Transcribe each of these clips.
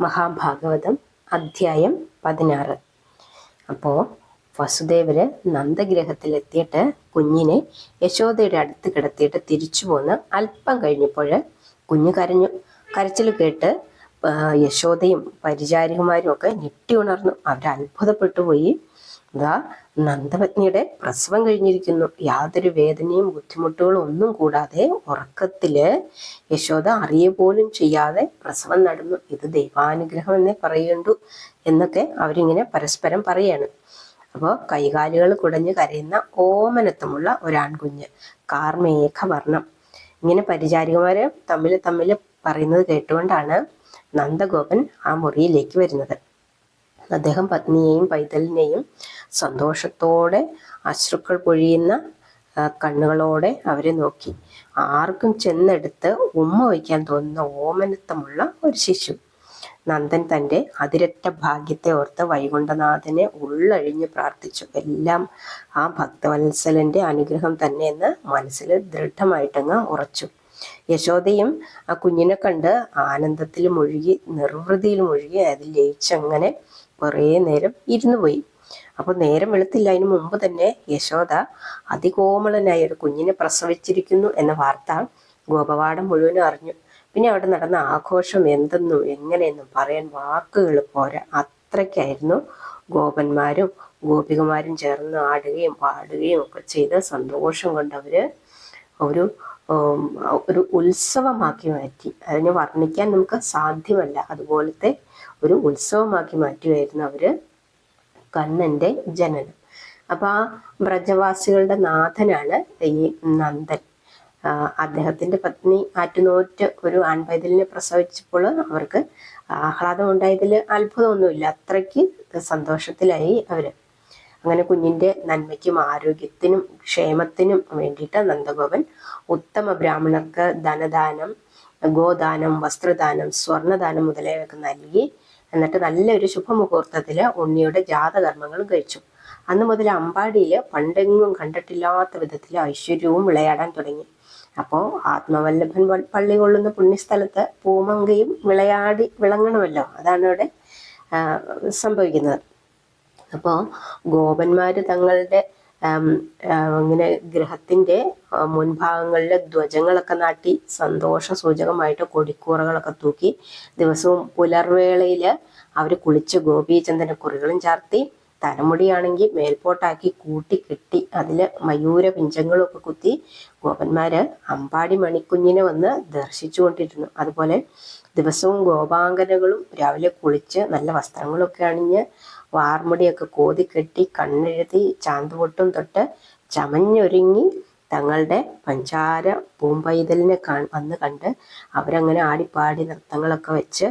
മഹാഭാഗവതം അധ്യായം പതിനാറ്. അപ്പോൾ വസുദേവര് നന്ദഗ്രഹത്തിലെത്തിയിട്ട് കുഞ്ഞിനെ യശോദയുടെ അടുത്ത് കിടത്തിയിട്ട് തിരിച്ചു പോന്ന് അല്പം കഴിഞ്ഞപ്പോൾ കുഞ്ഞ് കരഞ്ഞു. കരച്ചിൽ കേട്ട് യശോദയും പരിചാരികമാരും ഒക്കെ ഞെട്ടി ഉണർന്നു. അവർ പോയി. ഇതാ നന്ദപത്നിയുടെ പ്രസവം കഴിഞ്ഞിരിക്കുന്നു. യാതൊരു വേദനയും ബുദ്ധിമുട്ടുകളും ഒന്നും കൂടാതെ ഉറക്കത്തിൽ യശോദ അറിയ പോലും ചെയ്യാതെ പ്രസവം നടന്നു. ഇത് ദൈവാനുഗ്രഹം എന്നേ പറയുണ്ടു എന്നൊക്കെ അവരിങ്ങനെ പരസ്പരം പറയാണ്. അപ്പോൾ കൈകാലുകൾ കുടഞ്ഞ് കരയുന്ന ഓമനത്വമുള്ള ഒരാൺകുഞ്ഞ് കാർമേഘ വർണം ഇങ്ങനെ പരിചാരികമാര് തമ്മിൽ തമ്മിൽ പറയുന്നത് കേട്ടുകൊണ്ടാണ് നന്ദഗോപൻ ആ മുറിയിലേക്ക് വരുന്നത്. അദ്ദേഹം പത്നിയെയും പൈതലിനെയും സന്തോഷത്തോടെ അശ്രുക്കൾ പൊഴിയുന്ന കണ്ണുകളോടെ അവരെ നോക്കി. ആർക്കും ചെന്നെടുത്ത് ഉമ്മ വയ്ക്കാൻ തോന്നുന്ന ഓമനത്വമുള്ള ഒരു ശിശു. നന്ദൻ തന്റെ അതിരറ്റ ഭാഗ്യത്തെ ഓർത്ത് വൈകുണ്ഠനാഥനെ ഉള്ളഴിഞ്ഞ് പ്രാർത്ഥിച്ചു. എല്ലാം ആ ഭക്തവത്സലന്റെ അനുഗ്രഹം തന്നെയെന്ന് മനസ്സിൽ ദൃഢമായിട്ടങ്ങ് ഉറച്ചു. യശോദയും ആ കുഞ്ഞിനെ കണ്ട് ആനന്ദത്തിൽ മുഴുകി നിർവൃതിയിൽ മുഴുകി അതിൽ ലയിച്ചങ്ങനെ കുറേ നേരം ഇരുന്നു പോയി. അപ്പോൾ നേരം വെളുത്തില്ല. അതിന് മുമ്പ് തന്നെ യശോദ അതികോമളനായ ഒരു കുഞ്ഞിനെ പ്രസവിച്ചിരിക്കുന്നു എന്ന വാർത്ത ഗോപവാടം മുഴുവനും അറിഞ്ഞു. പിന്നെ അവിടെ നടന്ന ആഘോഷം എന്തെന്നും എങ്ങനെയെന്നും പറയാൻ വാക്കുകൾ പോരാ. അത്രയ്ക്കായിരുന്നു ഗോപന്മാരും ഗോപികമാരും ചേർന്ന് ആടുകയും പാടുകയും ഒക്കെ ചെയ്ത് സന്തോഷം കൊണ്ട് അവർ ഒരു ഒരു ഉത്സവമാക്കി മാറ്റി. അതിനെ വർണിക്കാൻ നമുക്ക് സാധ്യമല്ല. അതുപോലത്തെ ഒരു ഉത്സവമാക്കി മാറ്റുകയായിരുന്നു അവർ കണ്ണന്റെ ജനനം. അപ്പൊ ആ വ്രജവാസികളുടെ നാഥനാണ് ഈ നന്ദൻ. അദ്ദേഹത്തിന്റെ പത്നി ആറ്റുനോറ്റ് ഒരു ആൺപൈതലിനെ പ്രസവിച്ചപ്പോൾ അവർക്ക് ആഹ്ലാദം ഉണ്ടായതിൽ അത്ഭുതമൊന്നുമില്ല. അത്രയ്ക്ക് സന്തോഷത്തിലായി അവർ. അങ്ങനെ കുഞ്ഞിന്റെ നന്മയ്ക്കും ആരോഗ്യത്തിനും ക്ഷേമത്തിനും വേണ്ടിയിട്ട് നന്ദഗോപൻ ഉത്തമ ബ്രാഹ്മണർക്ക് ധനദാനം ഗോദാനം വസ്ത്രദാനം സ്വർണദാനം മുതലായവയൊക്കെ നൽകി എന്നിട്ട് നല്ലൊരു ശുഭമുഹൂർത്തത്തിൽ ഉണ്ണിയുടെ ജാതകർമ്മങ്ങളും കഴിച്ചു. അന്ന് മുതൽ അമ്പാടിയിൽ പണ്ടെങ്ങും കണ്ടിട്ടില്ലാത്ത വിധത്തിൽ ഐശ്വര്യവും വിളയാടാൻ തുടങ്ങി. അപ്പോൾ ആത്മവല്ലഭൻ പള്ളി കൊള്ളുന്ന പുണ്യസ്ഥലത്ത് പൂമങ്കയും വിളയാടി വിളങ്ങണമല്ലോ. അതാണ് ഇവിടെ സംഭവിക്കുന്നത്. അപ്പോൾ ഗോപന്മാര് തങ്ങളുടെ ഇങ്ങനെ ഗ്രഹത്തിന്റെ ആ, മുൻഭാഗങ്ങളിലെ ധ്വജങ്ങളൊക്കെ നാട്ടി സന്തോഷ സൂചകമായിട്ട് കൊടിക്കൂറകളൊക്കെ തൂക്കി ദിവസവും പുലർവേളയിൽ അവർ കുളിച്ച് ഗോപീചന്ദന കുറികളും ചാർത്തി തലമുടിയാണെങ്കിൽ മേൽപോട്ടാക്കി കൂട്ടി കെട്ടി അതിൽ മയൂര പിഞ്ചങ്ങളൊക്കെ കുത്തി ഗോപന്മാര് അമ്പാടി മണിക്കുഞ്ഞിനെ വന്ന് ദർശിച്ചുകൊണ്ടിരുന്നു അതുപോലെ ദിവസവും ഗോപാങ്കനകളും രാവിലെ കുളിച്ച് നല്ല വസ്ത്രങ്ങളൊക്കെ അണിഞ്ഞ് വാർമുടിയൊക്കെ കോതി കെട്ടി കണ്ണെഴുതി ചാന്തുപൊട്ടും തൊട്ട് ചമഞ്ഞൊരുങ്ങി തങ്ങളുടെ പഞ്ചാര പൂമ്പൈതലിനെ കാ വന്ന് കണ്ട് അവരങ്ങനെ ആടിപ്പാടി നൃത്തങ്ങളൊക്കെ വെച്ച്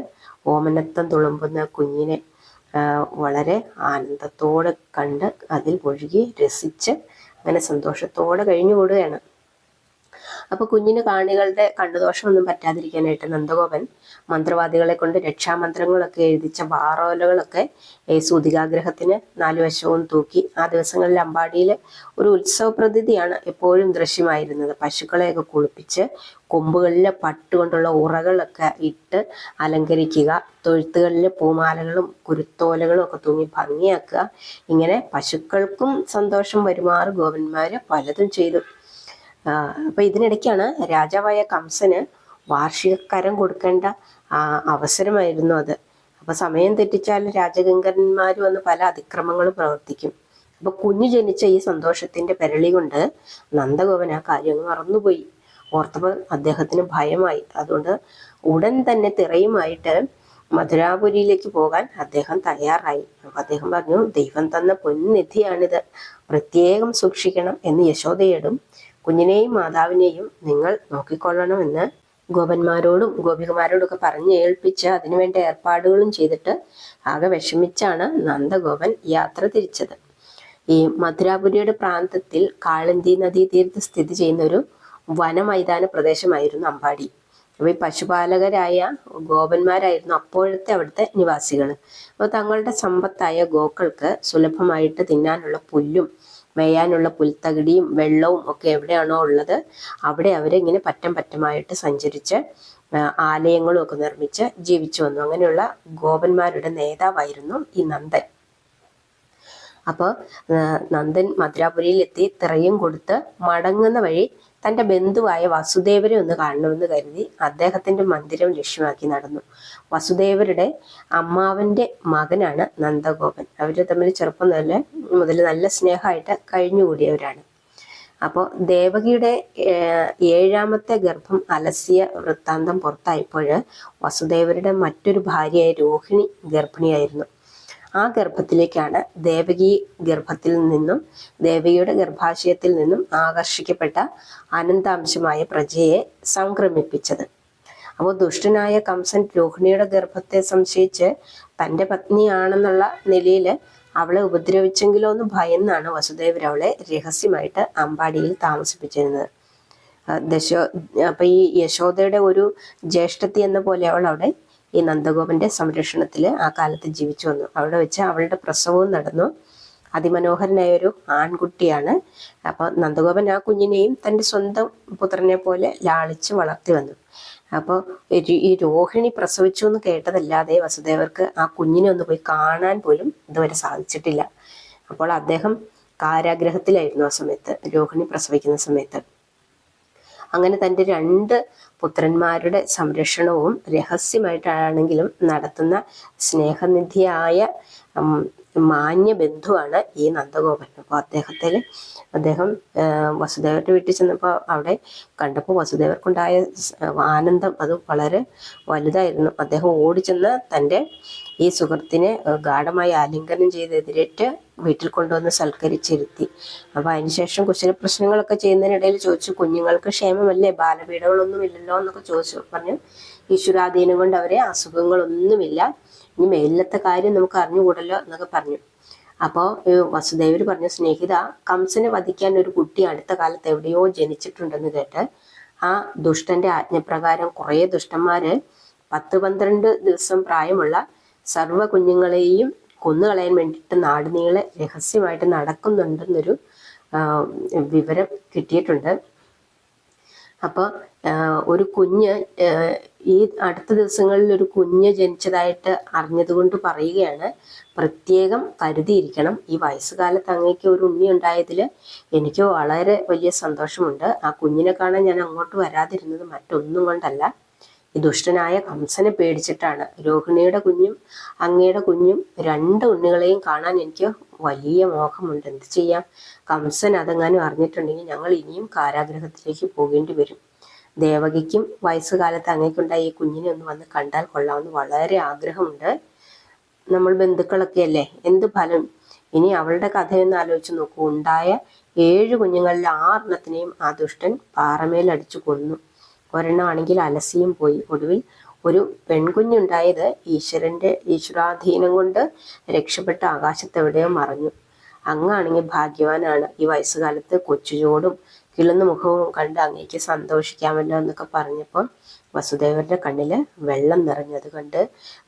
ഓമനത്തം തുളുമ്പുന്ന കുഞ്ഞിനെ വളരെ ആനന്ദത്തോടെ കണ്ട് അതിൽ ഒഴുകി രസിച്ച് അങ്ങനെ സന്തോഷത്തോടെ കഴിഞ്ഞുകൂടുകയാണ്. അപ്പൊ കുഞ്ഞിന് കാണികളുടെ കണ്ണുദോഷമൊന്നും പറ്റാതിരിക്കാനായിട്ട് നന്ദഗോപൻ മന്ത്രവാദികളെ കൊണ്ട് രക്ഷാമന്ത്രങ്ങളൊക്കെ എഴുതിച്ച വാറോലകളൊക്കെ സൂതികാഗ്രഹത്തിന് നാലു വശവും തൂക്കി ആ ദിവസങ്ങളിൽ അമ്പാടിയിൽ ഒരു ഉത്സവ പ്രതിഥിയാണ് എപ്പോഴും ദൃശ്യമായിരുന്നത്. പശുക്കളെയൊക്കെ കുളിപ്പിച്ച് കൊമ്പുകളിൽ പട്ടുകൊണ്ടുള്ള ഉറകളൊക്കെ ഇട്ട് അലങ്കരിക്കുക തൊഴുത്തുകളിൽ പൂമാലകളും കുരുത്തോലകളും ഒക്കെ തൂങ്ങി ഭംഗിയാക്കുക. ഇങ്ങനെ പശുക്കൾക്കും സന്തോഷം വരുമാറ് ഗോപന്മാർ പലതും ചെയ്തു. ആ, അപ്പൊ ഇതിനിടയ്ക്കാണ് രാജാവായ കംസന് വാർഷിക കരം കൊടുക്കേണ്ട അവസരമായിരുന്നു അത്. അപ്പൊ സമയം തെറ്റിച്ചാൽ രാജഗംഗന്മാർ വന്ന് പല അതിക്രമങ്ങളും പ്രവർത്തിക്കും. അപ്പൊ കുഞ്ഞു ജനിച്ച ഈ സന്തോഷത്തിന്റെ പെരളി കൊണ്ട് നന്ദഗോപൻ ആ കാര്യം മറന്നുപോയി. ഓർത്തപ്പോൾ അദ്ദേഹത്തിന് ഭയമായി. അതുകൊണ്ട് ഉടൻ തന്നെ തിറയുമായിട്ട് മധുരാപുരിയിലേക്ക് പോകാൻ അദ്ദേഹം തയ്യാറായി. അദ്ദേഹം പറഞ്ഞു ദൈവം തന്ന പൊൻനിധിയാണിത്. പ്രത്യേകം സൂക്ഷിക്കണം എന്ന് യശോദയോടും കുഞ്ഞിനെയും മാതാവിനെയും നിങ്ങൾ നോക്കിക്കൊള്ളണമെന്ന് ഗോപന്മാരോടും ഗോപികമാരോടും ഒക്കെ പറഞ്ഞ് ഏൽപ്പിച്ച് അതിനുവേണ്ട ഏർപ്പാടുകളും ചെയ്തിട്ട് ആകെ വിഷമിച്ചാണ് നന്ദഗോപൻ യാത്ര തിരിച്ചത്. ഈ മധുരാപുരിയുടെ പ്രാന്തത്തിൽ കാളന്തി നദീ തീരത്ത് സ്ഥിതി ചെയ്യുന്ന ഒരു വനമൈതാന പ്രദേശമായിരുന്നു അമ്പാടി. അപ്പൊ ഈ പശുപാലകരായ ഗോപന്മാരായിരുന്നു അപ്പോഴത്തെ അവിടുത്തെ നിവാസികൾ അപ്പോൾ തങ്ങളുടെ സമ്പത്തായ ഗോക്കൾക്ക് സുലഭമായിട്ട് തിന്നാനുള്ള പുല്ലും മേയാനുള്ള പുൽത്തകിടിയും വെള്ളവും ഒക്കെ എവിടെയാണോ ഉള്ളത് അവിടെ അവരിങ്ങനെ പറ്റം പറ്റമായിട്ട് സഞ്ചരിച്ച് ആലയങ്ങളും ഒക്കെ നിർമ്മിച്ച് ജീവിച്ചു വന്നു. അങ്ങനെയുള്ള ഗോപന്മാരുടെ നേതാവായിരുന്നു ഈ നന്ദൻ. അപ്പോൾ നന്ദൻ മധുരാപുരിയിലെത്തി തിറയും കൊടുത്ത് മടങ്ങുന്ന വഴി തന്റെ ബന്ധുവായ വസുദേവരെ ഒന്ന് കാണണമെന്ന് കരുതി അദ്ദേഹത്തിന്റെ മന്ദിരം ലക്ഷ്യമാക്കി നടന്നു. വസുദേവരുടെ അമ്മാവന്റെ മകനാണ് നന്ദഗോപൻ. അവർ തമ്മിൽ ചെറുപ്പം നല്ല മുതൽ നല്ല സ്നേഹമായിട്ട് കഴിഞ്ഞുകൂടിയവരാണ്. അപ്പോൾ ദേവകിയുടെ ഏഴാമത്തെ ഗർഭം അലസിയ വൃത്താന്തം പുറത്തായപ്പോൾ വസുദേവരുടെ മറ്റൊരു ഭാര്യയായ രോഹിണി ഗർഭിണിയായിരുന്നു. ആ ഗർഭത്തിലേക്കാണ് ദേവകി ഗർഭത്തിൽ നിന്നും ദേവകിയുടെ ഗർഭാശയത്തിൽ നിന്നും ആകർഷിക്കപ്പെട്ട അനന്താംശമായ പ്രജയെ സംക്രമിപ്പിച്ചത്. അപ്പോൾ ദുഷ്ടനായ കംസൻ രോഹിണിയുടെ ഗർഭത്തെ സംശയിച്ച് തന്റെ പത്നിയാണെന്നുള്ള നിലയിൽ അവളെ ഉപദ്രവിച്ചെങ്കിലോ എന്ന് ഭയന്നാണ് വസുദേവർ അവളെ രഹസ്യമായിട്ട് അമ്പാടിയിൽ താമസിപ്പിച്ചിരുന്നത്. ദശോ അപ്പൊ ഈ യശോദയുടെ ഒരു ജ്യേഷ്ഠത്തി എന്ന പോലെ അവൾ അവിടെ ഈ നന്ദഗോപന്റെ സംരക്ഷണത്തിൽ ആ കാലത്ത് ജീവിച്ചു വന്നു. അവിടെ വെച്ച് അവളുടെ പ്രസവവും നടന്നു. അതിമനോഹരനായ ഒരു ആൺകുട്ടിയാണ്. അപ്പോൾ നന്ദഗോപൻ ആ കുഞ്ഞിനെയും തന്റെ സ്വന്തം പുത്രനെ പോലെ ലാളിച്ച് വളർത്തി വന്നു. അപ്പോൾ ഈ രോഹിണി പ്രസവിച്ചു എന്ന് കേട്ടതല്ലാതെ വസുദേവർക്ക് ആ കുഞ്ഞിനെ ഒന്ന് പോയി കാണാൻ പോലും ഇതുവരെ സാധിച്ചിട്ടില്ല. അപ്പോൾ അദ്ദേഹം കാരാഗ്രഹത്തിലായിരുന്നു ആ സമയത്ത് രോഹിണി പ്രസവിക്കുന്ന സമയത്ത്. അങ്ങനെ തന്റെ രണ്ട് പുത്രന്മാരുടെ സംരക്ഷണവും രഹസ്യമായിട്ടാണെങ്കിലും നടത്തുന്ന സ്നേഹനിധിയായ മാന്യ ബന്ധുവാണ് ഈ നന്ദഗോപൻ അപ്പോൾ അദ്ദേഹത്തിൽ അദ്ദേഹം വസുദേവരുടെ വീട്ടിൽ ചെന്നപ്പോൾ അവിടെ കണ്ടപ്പോൾ വസുദേവർക്കുണ്ടായ ആനന്ദം അത് വളരെ വലുതായിരുന്നു. അദ്ദേഹം ഓടിച്ചെന്ന് തന്റെ ഈ സുഹൃത്തിനെ ഗാഢമായി ആലിംഗനം ചെയ്ത് എതിരേറ്റ് വീട്ടിൽ കൊണ്ടുവന്ന് സൽക്കരിച്ചിരുത്തി. അപ്പോൾ അതിനുശേഷം കുശല പ്രശ്നങ്ങളൊക്കെ ചെയ്യുന്നതിനിടയിൽ ചോദിച്ചു കുഞ്ഞുങ്ങൾക്ക് ക്ഷേമമല്ലേ? ബാലപീഠകളൊന്നും ഇല്ലല്ലോ എന്നൊക്കെ ചോദിച്ചു. പറഞ്ഞു ഈശ്വരാധീനം കൊണ്ട് അവരെ അസുഖങ്ങളൊന്നുമില്ല. ഇനി മേലിലത്തെ കാര്യം നമുക്ക് അറിഞ്ഞുകൂടല്ലോ എന്നൊക്കെ പറഞ്ഞു. അപ്പോൾ വസുദേവർ പറഞ്ഞു സ്നേഹിത കംസനെ വധിക്കാൻ ഒരു കുട്ടി അടുത്ത കാലത്ത് എവിടെയോ ജനിച്ചിട്ടുണ്ടെന്ന് കേട്ട് ആ ദുഷ്ടന്റെ ആജ്ഞപ്രകാരം കുറേ ദുഷ്ടന്മാര് പത്ത് പന്ത്രണ്ട് ദിവസം പ്രായമുള്ള സർവ കുഞ്ഞുങ്ങളെയും കൊന്നുകളയാൻ വേണ്ടിയിട്ട് നാടുനീളെ രഹസ്യമായിട്ട് നടക്കുന്നുണ്ടെന്നൊരു വിവരം കിട്ടിയിട്ടുണ്ട്. അപ്പോൾ ഒരു കുഞ്ഞ് ഈ അടുത്ത ദിവസങ്ങളിൽ ഒരു കുഞ്ഞ് ജനിച്ചതായിട്ട് അറിഞ്ഞതുകൊണ്ട് പറയുകയാണ്. പ്രത്യേകം കരുതിയിരിക്കണം. ഈ വയസ്സുകാലത്ത് അങ്ങേക്ക് ഒരു ഉണ്ണി ഉണ്ടായതിൽ എനിക്ക് വളരെ വലിയ സന്തോഷമുണ്ട്. ആ കുഞ്ഞിനെ കാണാൻ ഞാൻ അങ്ങോട്ട് വരാതിരുന്നത് മറ്റൊന്നും കൊണ്ടല്ല. ഈ ദുഷ്ടനായ കംസനെ പേടിച്ചിട്ടാണ്. രോഹിണിയുടെ കുഞ്ഞും അങ്ങയുടെ കുഞ്ഞും രണ്ട് ഉണ്ണികളെയും കാണാൻ എനിക്ക് വലിയ മോഹമുണ്ട്. എന്ത് ചെയ്യാം? കംസൻ അതെങ്ങാനും അറിഞ്ഞിട്ടുണ്ടെങ്കിൽ ഞങ്ങൾ ഇനിയും കാരാഗ്രഹത്തിലേക്ക് പോകേണ്ടി വരും. ദേവകിക്കും വയസ്സുകാലത്ത് അങ്ങേക്കുണ്ടായ ഈ കുഞ്ഞിനെ ഒന്ന് വന്ന് കണ്ടാൽ കൊള്ളാമെന്ന് വളരെ ആഗ്രഹമുണ്ട്. നമ്മൾ ബന്ധുക്കളൊക്കെ അല്ലേ? എന്ത് ഫലം? ഇനി അവളുടെ കഥയൊന്ന് ആലോചിച്ച് നോക്കൂ. ഉണ്ടായ ഏഴ് കുഞ്ഞുങ്ങളിൽ ആറെണ്ണത്തിനെയും ആ ദുഷ്ടൻ പാറമേലടിച്ചു കൊന്നു. ഒരെണ്ണമാണെങ്കിൽ അലസിയും പോയി. ഒടുവിൽ ഒരു പെൺകുഞ്ഞുണ്ടായത് ഈശ്വരന്റെ ഈശ്വരാധീനം കൊണ്ട് രക്ഷപ്പെട്ട ആകാശത്തെവിടെയോ മറഞ്ഞു. അങ്ങാണെങ്കിൽ ഭാഗ്യവാനാണ് ഈ വയസ്സുകാലത്ത് കൊച്ചുചോടും കിളുന്ന മുഖവും കണ്ട് അങ്ങേക്ക് സന്തോഷിക്കാമല്ലോ എന്നൊക്കെ പറഞ്ഞപ്പോൾ വസുദേവരുടെ കണ്ണിൽ വെള്ളം നിറഞ്ഞത് കണ്ട്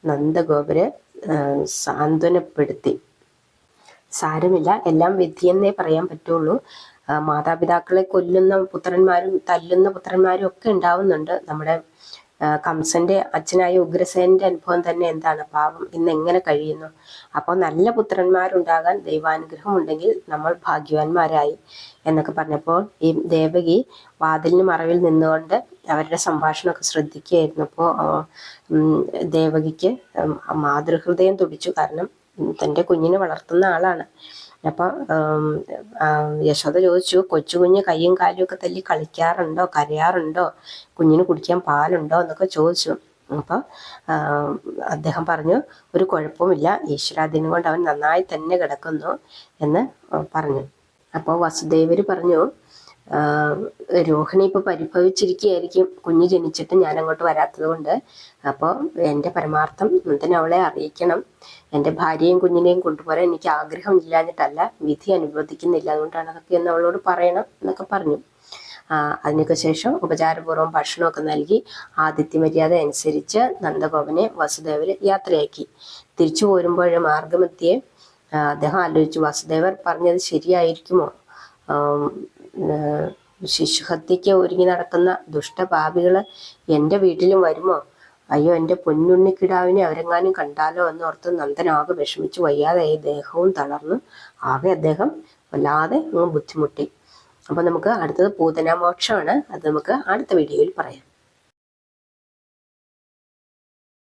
നന്ദഗോപര് സാന്ത്വനപ്പെടുത്തി. സാരമില്ല എല്ലാം വിധിയെന്നേ പറയാൻ പറ്റുള്ളൂ. മാതാപിതാക്കളെ കൊല്ലുന്ന പുത്രന്മാരും തല്ലുന്ന പുത്രന്മാരും ഒക്കെ ഉണ്ടാവുന്നുണ്ട്. നമ്മുടെ കംസന്റെ അച്ഛനായ ഉഗ്രസേനന്റെ അനുഭവം തന്നെ എന്താണ്? പാവം. ഇന്ന് എങ്ങനെ കഴിയുന്നു? അപ്പോൾ നല്ല പുത്രന്മാരുണ്ടാകാൻ ദൈവാനുഗ്രഹം ഉണ്ടെങ്കിൽ നമ്മൾ ഭാഗ്യവാന്മാരായി എന്നൊക്കെ പറഞ്ഞപ്പോൾ ഈ ദേവകി വാതിലിന് മറവിൽ നിന്നുകൊണ്ട് അവരുടെ സംഭാഷണമൊക്കെ ശ്രദ്ധിക്കുകയായിരുന്നു. അപ്പോൾ ദേവകിക്ക് മാതൃഹൃദയം തുടിച്ചു. കാരണം തന്റെ കുഞ്ഞിനെ വളർത്തുന്ന ആളാണ്. അപ്പം ഉം, ആ, യശോദ ചോദിച്ചു കൊച്ചു കുഞ്ഞ് കയ്യും കാലും ഒക്കെ തല്ലി കളിക്കാറുണ്ടോ? കരയാറുണ്ടോ? കുഞ്ഞിന് കുടിക്കാൻ പാലുണ്ടോ? എന്നൊക്കെ ചോദിച്ചു. അപ്പോൾ അദ്ദേഹം പറഞ്ഞു ഒരു കുഴപ്പമില്ല ഈശ്വരാധീനം കൊണ്ട് അവൻ നന്നായി തന്നെ കിടക്കുന്നു എന്ന് പറഞ്ഞു. അപ്പോൾ വസുദേവര് പറഞ്ഞു രോഹിണി ഇപ്പോൾ പരിഭവിച്ചിരിക്കുകയായിരിക്കും. കുഞ്ഞ് ജനിച്ചിട്ട് ഞാൻ അങ്ങോട്ട് വരാത്തത് കൊണ്ട് അപ്പോൾ എന്റെ പരമാർത്ഥം നന്ദൻ അവളെ അറിയിക്കണം. എന്റെ ഭാര്യയും കുഞ്ഞിനെയും കൊണ്ടുപോകാൻ എനിക്ക് ആഗ്രഹം ഇല്ലാഞ്ഞിട്ടല്ല വിധി അനുവദിക്കുന്നില്ല. അതുകൊണ്ടാണ് അതൊക്കെ ഒന്ന് അവളോട് പറയണം എന്നൊക്കെ പറഞ്ഞു. അതിനൊക്കെ ശേഷം ഉപചാരപൂർവം ഭക്ഷണമൊക്കെ നൽകി ആതിഥ്യ മര്യാദ അനുസരിച്ച് നന്ദഭവനെ വസുദേവര് യാത്രയാക്കി. തിരിച്ചു പോരുമ്പോഴ് മാർഗമധ്യേ അദ്ദേഹം ആലോചിച്ചു വസുദേവർ പറഞ്ഞത് ശരിയായിരിക്കുമോ? ശിശുഹത്യയ്ക്ക് ഒരുങ്ങി നടക്കുന്ന ദുഷ്ടപാപികൾ എന്റെ വീട്ടിലും വരുമോ? അയ്യോ എന്റെ പൊന്നുണ്ണിക്കിടാവിനെ അവരെങ്ങാനും കണ്ടാലോ എന്നോർത്ത് നന്ദൻ ആകെ വിഷമിച്ചു വയ്യാതായി. ദേഹവും തളർന്നു. ആകെ അദ്ദേഹം വല്ലാതെ ബുദ്ധിമുട്ടി. അപ്പൊ നമുക്ക് അടുത്തത് പൂതനാമോക്ഷമാണ്. അത് നമുക്ക് അടുത്ത വീഡിയോയിൽ പറയാം.